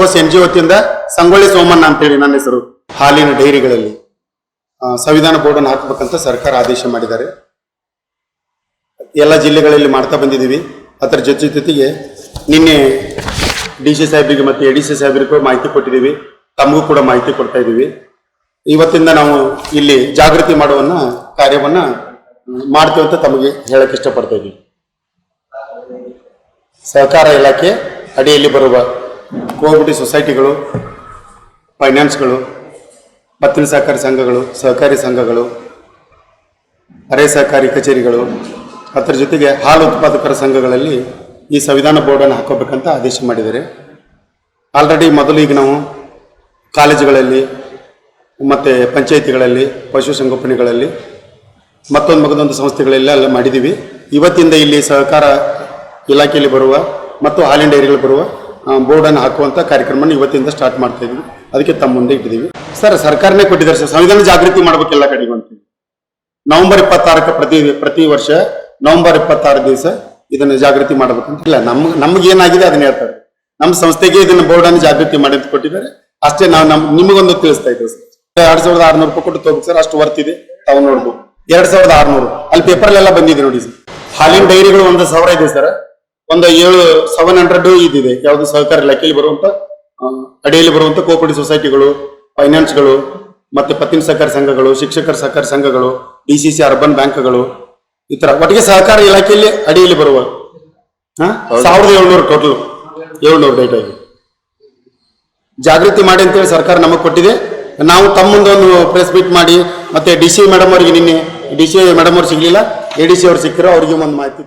Bose N G ವತಿಯಿಂದ ಸಂಗೊಳ್ಳಿ ಸೋಮಣ್ಣ ಅಂತೇಳಿ ನನ್ನ ಹೆಸರು. ಹಾಲಿನ ಡೈರಿಗಳಲ್ಲಿ ಸಂವಿಧಾನ ಬೋರ್ಡನ್ನು ಹಾಕಬೇಕಂತ ಸರ್ಕಾರ ಆದೇಶ ಮಾಡಿದ್ದಾರೆ. ಎಲ್ಲ ಜಿಲ್ಲೆಗಳಲ್ಲಿ ಮಾಡ್ತಾ ಬಂದಿದ್ದೀವಿ. ಅದರ ಜೊತೆ ಜೊತೆಗೆ ನಿನ್ನೆ ಡಿ ಸಿ ಸಾಹೇಬರಿಗೆ ಮತ್ತು ಎ ಡಿ ಸಿ ಸಾಹೇಬರಿಗೂ ಮಾಹಿತಿ ಕೊಟ್ಟಿದ್ದೀವಿ. ತಮಗೂ ಕೂಡ ಮಾಹಿತಿ ಕೊಡ್ತಾ ಇದ್ದೀವಿ. ಇವತ್ತಿಂದ ನಾವು ಇಲ್ಲಿ ಜಾಗೃತಿ ಮಾಡುವನ್ನ, ಕಾರ್ಯವನ್ನ ಮಾಡ್ತೀವಿ ಅಂತ ತಮಗೆ ಹೇಳಕ್ಕೆ ಇಷ್ಟಪಡ್ತಾ ಇದ್ದೀವಿ. ಸಹಕಾರ ಇಲಾಖೆ ಅಡಿಯಲ್ಲಿ ಬರುವ ಕೋಆಪರೇಟಿವ್ ಸೊಸೈಟಿಗಳು, ಫೈನಾನ್ಸ್ಗಳು ಪತ್ತಿನ ಸಹಕಾರಿ ಸಂಘಗಳು ಸಹಕಾರಿ ಸಂಘಗಳು, ಅರೆ ಸಹಕಾರಿ ಕಚೇರಿಗಳು, ಅದರ ಜೊತೆಗೆ ಹಾಲು ಉತ್ಪಾದಕರ ಸಂಘಗಳಲ್ಲಿ ಈ ಸಂವಿಧಾನ ಬೋರ್ಡನ್ನು ಹಾಕೋಬೇಕಂತ ಆದೇಶ ಮಾಡಿದ್ದಾರೆ. ಆಲ್ರೆಡಿ ಮೊದಲು ಈಗ ನಾವು ಕಾಲೇಜುಗಳಲ್ಲಿ ಮತ್ತು ಪಂಚಾಯಿತಿಗಳಲ್ಲಿ ಪಶುಸಂಗೋಪನೆಗಳಲ್ಲಿ ಮತ್ತೊಂದು ಮಗದೊಂದು ಸಂಸ್ಥೆಗಳೆಲ್ಲ ಎಲ್ಲ ಮಾಡಿದ್ದೀವಿ. ಇವತ್ತಿಂದ ಇಲ್ಲಿ ಸಹಕಾರ ಇಲಾಖೆಯಲ್ಲಿ ಬರುವ ಮತ್ತು ಹಾಲಿನ ಡೈರಿಗಳು ಬರುವ ಬೋರ್ಡನ್ನು ಹಾಕುವಂಥ ಕಾರ್ಯಕ್ರಮನ ಇವತ್ತಿಂದ ಸ್ಟಾರ್ಟ್ ಮಾಡ್ತಾ ಇದ್ದೀವಿ. ಅದಕ್ಕೆ ತಮ್ಮ ಮುಂದೆ ಇಟ್ಟಿದ್ದೀವಿ. ಸರ್, ಸರ್ಕಾರನೇ ಕೊಟ್ಟಿದ್ದಾರೆ ಸರ್. ಸಂವಿಧಾನ ಜಾಗೃತಿ ಮಾಡಬೇಕೆಲ್ಲ ಕಡೆಗೂ ಅಂತ ನವೆಂಬರ್ ಇಪ್ಪತ್ತಾರಕ್ಕೆ ಪ್ರತಿ ಪ್ರತಿ ವರ್ಷ ನವೆಂಬರ್ ಇಪ್ಪತ್ತಾರು ದಿವಸ ಇದನ್ನು ಜಾಗೃತಿ ಮಾಡಬೇಕಂತ ಇಲ್ಲ ನಮ್ಗೆ ನಮ್ಗೆ ಏನಾಗಿದೆ ಅದನ್ನ ಹೇಳ್ತಾರೆ. ನಮ್ಮ ಸಂಸ್ಥೆಗೆ ಇದನ್ನ ಬೋರ್ಡನ್ನು ಜಾಗೃತಿ ಮಾಡಿ ಅಂತ ಕೊಟ್ಟಿದ್ದಾರೆ. ಅಷ್ಟೇ ನಾವು ನಮ್, ನಿಮಗೊಂದು ತಿಳಿಸ್ತಾ ಇದ್ದೀವಿ ಸರ್. ಎರಡ್ ಸಾವಿರದ ಆರ್ನೂರು ರೂಪಾಯಿ ಕೊಟ್ಟು ತಗೋಬೇಕು ಸರ್. ಅಷ್ಟು ವರ್ತಿದೆ ತಾವು ನೋಡ್ಬೋದು. ಎರಡ್ ಸಾವಿರದ ಆರ್ನೂರು. ಅಲ್ಲಿ ಪೇಪರ್ಲೆಲ್ಲ ಬಂದಿದೆ ನೋಡಿ ಸರ್. ಹಾಲಿನ ಡೈರಿಗಳು ಒಂದು ಸಾವಿರ ಇದೆ ಸರ್. ಒಂದು ಏಳು ಸೆವೆನ್ ಹಂಡ್ರೆಡ್ ಇದಿದೆ ಯಾವುದು ಸಹಕಾರ ಇಲಾಖೆಯಲ್ಲಿ ಬರುವಂತ ಅಡಿಯಲ್ಲಿ ಬರುವಂತ ಕೋಪರೇಟಿವ್ ಸೊಸೈಟಿಗಳು ಫೈನಾನ್ಸ್ಗಳು ಮತ್ತೆ ಪತ್ತಿನ ಸಹಕಾರ ಸಂಘಗಳು ಶಿಕ್ಷಕರ ಸಹಕಾರ ಸಂಘಗಳು ಡಿ ಸಿ ಸಿ ಅರ್ಬನ್ ಬ್ಯಾಂಕ್ಗಳು ಈ ತರ. ಒಟ್ಟಿಗೆ ಸಹಕಾರ ಇಲಾಖೆಯಲ್ಲಿ ಅಡಿಯಲ್ಲಿ ಬರುವ? ಸಾವಿರದ ಏಳ್ನೂರು ಟೋಟಲ್ ಏಳ್ನೂರು ಡೇಟ್ ಆಗಿ ಜಾಗೃತಿ ಮಾಡಿ ಅಂತೇಳಿ ಸರ್ಕಾರ ನಮಗೆ ಕೊಟ್ಟಿದೆ. ನಾವು ತಮ್ಮೊಂದೊಂದು ಮುಂದೆ ಪ್ರೆಸ್ ಮೀಟ್ ಮಾಡಿ ಮತ್ತೆ ಡಿ ಸಿ ಮೇಡಮ್ ಅವರಿಗೆ ನಿನ್ನೆ ಡಿ ಸಿ ಮೇಡಮ್ ಅವ್ರು ಸಿಗ್ಲಿಲ್ಲ ಎ ಡಿ ಸಿ ಅವ್ರು ಸಿಕ್ಕರು ಅವ್ರಿಗೆ ಒಂದು ಮಾಹಿತಿ